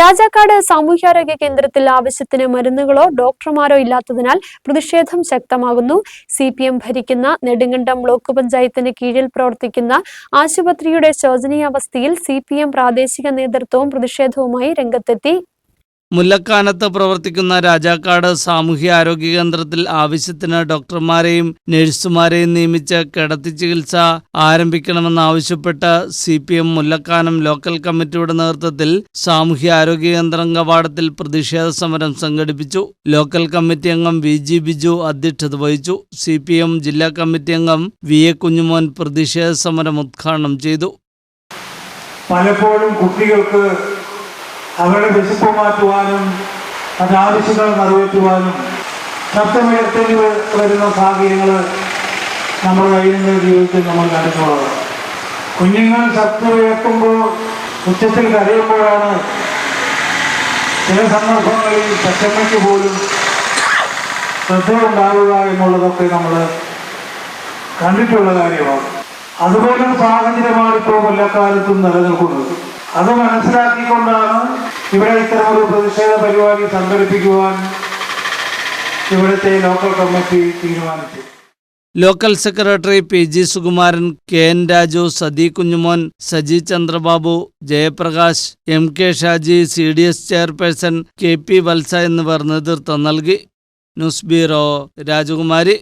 രാജാക്കാട് സാമൂഹ്യാരോഗ്യ കേന്ദ്രത്തിൽ ആവശ്യത്തിന് മരുന്നുകളോ ഡോക്ടർമാരോ ഇല്ലാത്തതിനാൽ പ്രതിഷേധം ശക്തമാകുന്നു. സി പി എം ഭരിക്കുന്ന നെടുങ്കണ്ടം ബ്ലോക്ക് പഞ്ചായത്തിന് കീഴിൽ പ്രവർത്തിക്കുന്ന ആശുപത്രിയുടെ ശോചനീയാവസ്ഥയിൽ സി പി എം പ്രാദേശിക നേതൃത്വവും പ്രതിഷേധവുമായി രംഗത്തെത്തി. മുല്ലക്കാനത്ത് പ്രവർത്തിക്കുന്ന രാജാക്കാട് സാമൂഹ്യ ആരോഗ്യ കേന്ദ്രത്തിൽ ആവശ്യത്തിന് ഡോക്ടർമാരെയും നഴ്സുമാരെയും നിയമിച്ച് കിടത്തി ചികിത്സ ആരംഭിക്കണമെന്നാവശ്യപ്പെട്ട് C P M Mullakkanam local കമ്മിറ്റിയുടെ നേതൃത്വത്തിൽ സാമൂഹ്യ ആരോഗ്യ കേന്ദ്രം കവാടത്തിൽ പ്രതിഷേധ സമരം സംഘടിപ്പിച്ചു. ലോക്കൽ കമ്മിറ്റി അംഗം വി ജി ബിജു അധ്യക്ഷത വഹിച്ചു. സി പി എം ജില്ലാ കമ്മിറ്റി അംഗം വി എ കുഞ്ഞുമോൻ പ്രതിഷേധ സമരം ഉദ്ഘാടനം ചെയ്തു. പലപ്പോഴും കുട്ടികൾക്ക് അവരുടെ വിശപ്പ് മാറ്റുവാനും മറ്റാവശ്യങ്ങൾ നിറവേറ്റുവാനും ശബ്ദമുയർത്തേണ്ടി വ- വരുന്ന സാഹചര്യങ്ങൾ നമ്മുടെ ദൈനംദിന ജീവിതത്തിൽ നമ്മൾ കണ്ടിട്ടുള്ളത്. കുഞ്ഞുങ്ങൾ ശബ്ദമുയർത്തുമ്പോൾ ഉച്ചത്തിൽ കരയുമ്പോഴാണ് ചില സന്ദർഭങ്ങളിൽ പച്ചമ്മയ്ക്ക് പോലും ശ്രദ്ധയുണ്ടാവുക എന്നുള്ളതൊക്കെ നമ്മൾ കണ്ടിട്ടുള്ള കാര്യമാണ്. അതുപോലെ സാഹചര്യമാണ് ഇപ്പോൾ കൊല്ലക്കാലത്തും നിലനിൽക്കുന്നത്. അത് മനസ്സിലാക്കിക്കൊണ്ടാണ് ഇവിടെ ഇത്തരമൊരു പ്രതിഷേധ പരിപാടി സംഘടിപ്പിക്കുവാൻ ഇവിടുത്തെ ലോക്കൽ കമ്മിറ്റി തീരുമാനിച്ചു. Local secretary P G Sukumaran K N Raju Sathi Kunjumon Saji Chandrababu Jayaprakash M K Shaji C D S chairperson K P Valsa എന്നിവർ നേതൃത്വം നൽകി. ന്യൂസ് ബ്യൂറോ രാജകുമാരി.